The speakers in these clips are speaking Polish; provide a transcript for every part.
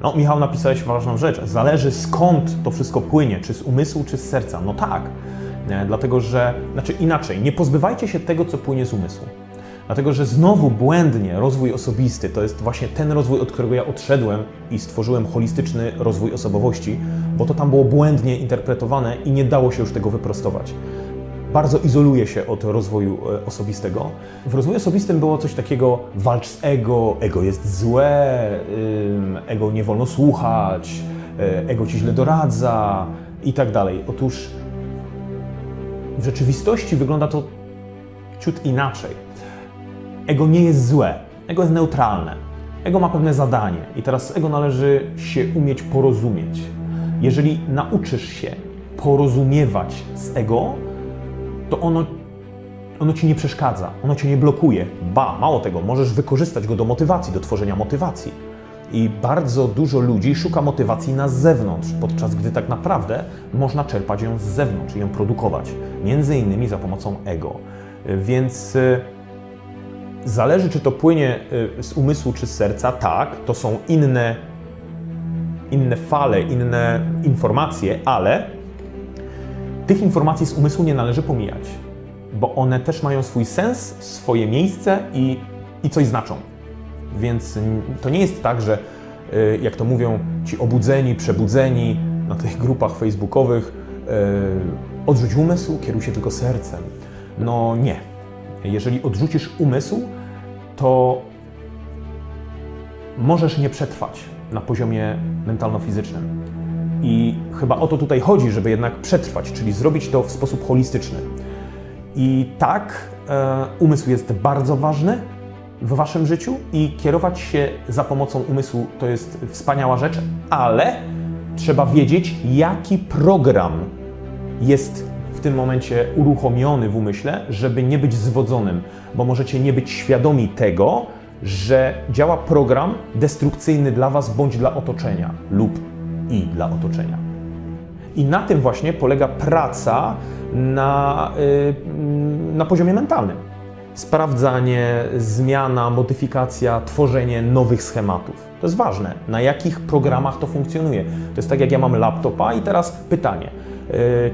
No, Michał, napisałeś ważną rzecz. Zależy skąd to wszystko płynie, czy z umysłu, czy z serca. No tak, e, dlatego że, znaczy inaczej, nie pozbywajcie się tego, co płynie z umysłu. Dlatego, że znowu błędnie rozwój osobisty to jest właśnie ten rozwój, od którego ja odszedłem i stworzyłem holistyczny rozwój osobowości, bo to tam było błędnie interpretowane i nie dało się już tego wyprostować bardzo izoluje się od rozwoju e, osobistego. W rozwoju osobistym było coś takiego walcz z ego, ego jest złe, ego nie wolno słuchać, e, ego ci źle doradza i tak dalej. Otóż w rzeczywistości wygląda to ciut inaczej. Ego nie jest złe, ego jest neutralne. Ego ma pewne zadanie i teraz z ego należy się umieć porozumieć. Jeżeli nauczysz się porozumiewać z ego, to ono, ono ci nie przeszkadza, ono cię nie blokuje. Ba, mało tego, możesz wykorzystać go do motywacji, do tworzenia motywacji. I bardzo dużo ludzi szuka motywacji na zewnątrz, podczas gdy tak naprawdę można czerpać ją z zewnątrz i ją produkować, między innymi za pomocą ego. Więc y, zależy, czy to płynie y, z umysłu, czy z serca. Tak, to są inne, inne fale, inne informacje, ale tych informacji z umysłu nie należy pomijać, bo one też mają swój sens, swoje miejsce i, i coś znaczą. Więc mm, to nie jest tak, że y, jak to mówią ci obudzeni, przebudzeni na tych grupach facebookowych, y, odrzuć umysł, kieruj się tylko sercem. No nie. Jeżeli odrzucisz umysł, to możesz nie przetrwać na poziomie mentalno-fizycznym. I chyba o to tutaj chodzi, żeby jednak przetrwać, czyli zrobić to w sposób holistyczny. I tak, e, umysł jest bardzo ważny w waszym życiu i kierować się za pomocą umysłu to jest wspaniała rzecz, ale trzeba wiedzieć, jaki program jest w tym momencie uruchomiony w umyśle, żeby nie być zwodzonym, bo możecie nie być świadomi tego, że działa program destrukcyjny dla was bądź dla otoczenia lub i dla otoczenia. I na tym właśnie polega praca na, y, na poziomie mentalnym. Sprawdzanie, zmiana, modyfikacja, tworzenie nowych schematów. To jest ważne, na jakich programach to funkcjonuje. To jest tak, jak ja mam laptopa i teraz pytanie,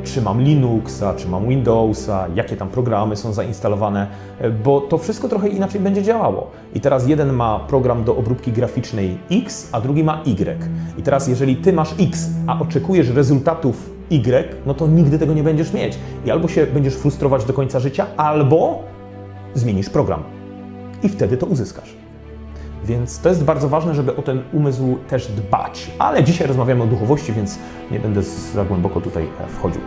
czy mam Linuxa, czy mam Windowsa, jakie tam programy są zainstalowane, y, bo to wszystko trochę inaczej będzie działało. I teraz jeden ma program do obróbki graficznej X, a drugi ma Y. I teraz jeżeli ty masz X, a oczekujesz rezultatów Y, no to nigdy tego nie będziesz mieć. I albo się będziesz frustrować do końca życia, albo zmienisz program. I wtedy to uzyskasz. Więc to jest bardzo ważne, żeby o ten umysł też dbać. Ale dzisiaj rozmawiamy o duchowości, więc nie będę za głęboko tutaj e, wchodził.